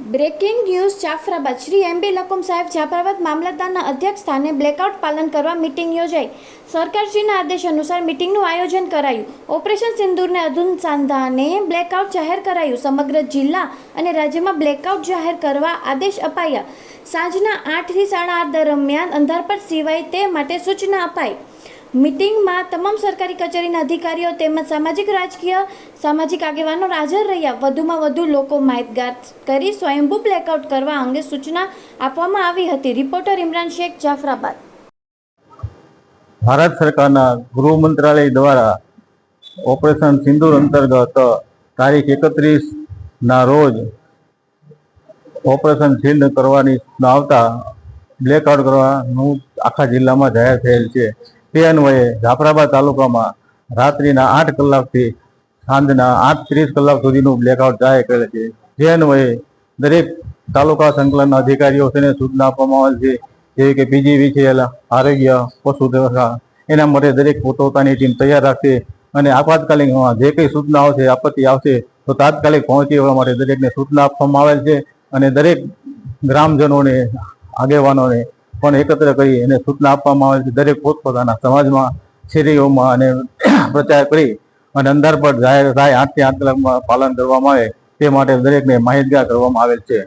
Breaking news, Jafrabad. Shri M B Lakum સાહેબ જાફરાબાદ મામલતદારના અધ્યક્ષ સ્થાને બ્લેકઆઉટ પાલન કરવા મિટિંગ યોજાઈ. સરકારશ્રીના આદેશ અનુસાર મિટિંગનું આયોજન કરાયું. ઓપરેશન સિંદૂરને અનુસંધાને બ્લેકઆઉટ જાહેર કરાયું. સમગ્ર જિલ્લા અને રાજ્યમાં બ્લેકઆઉટ જાહેર કરવા આદેશ અપાયા. સાંજના આઠથી સાડા આઠ દરમિયાન અંધારપટ સિવાય તે માટે સૂચના અપાઈ. મિટિંગમાં તમામ સરકારી કચેરીના અધિકારીઓ તેમજ સામાજિક રાજકીય સામાજિક આગેવાનો હાજર રહ્યા. વધુમાં વધુ લોકો માહિતગાર કરી સ્વયંભૂ બ્લેકઆઉટ કરવા અંગે સૂચના આપવામાં આવી હતી. રિપોર્ટર ઇમરાન શેખ, જાફરાબાદ. ભારત સરકારના ગૃહ મંત્રાલય દ્વારા ઓપરેશન સિંદુર અંતર્ગત તારીખ એકત્રીસ ના રોજ ઓપરેશન સિંધ કરવાની આવતા બ્લેકઆઉટ કરવાનું આખા જિલ્લામાં જાહેર થયેલ છે. તે અન્વયે જાફરાબાદ તાલુકામાં રાત્રિના આઠ કલાકથી સાંજના આઠ ત્રીસ કલાક સુધીનું બ્લેકઆઉટ જાહેર કરે છે. જે અન્વયે દરેક તાલુકા સંકલનના અધિકારીઓ તેને સૂચના આપવામાં આવેલ છે, જેવી કે પીજીવીસીએલ આરોગ્ય, પશુ વ્યવસ્થા એના માટે દરેક પોતપોતાની ટીમ તૈયાર રાખશે અને આપાતકાલીનમાં જે કંઈ સૂચના આવશે, આપત્તિ આવશે, તો તાત્કાલિક પહોંચી વળવા માટે દરેકને સૂચના આપવામાં આવેલ છે અને દરેક ગ્રામજનોને, આગેવાનોને પણ એકત્ર કરી એને સૂચના આપવામાં આવે છે. દરેક પોતપોતાના સમાજમાં, શેરીઓમાં અને પ્રચાર કરી અને અંધાર પર જાહેર થાય આઠથી આઠ કલાકમાં પાલન કરવામાં આવે તે માટે દરેકને માહિતગાર કરવામાં આવેલ છે.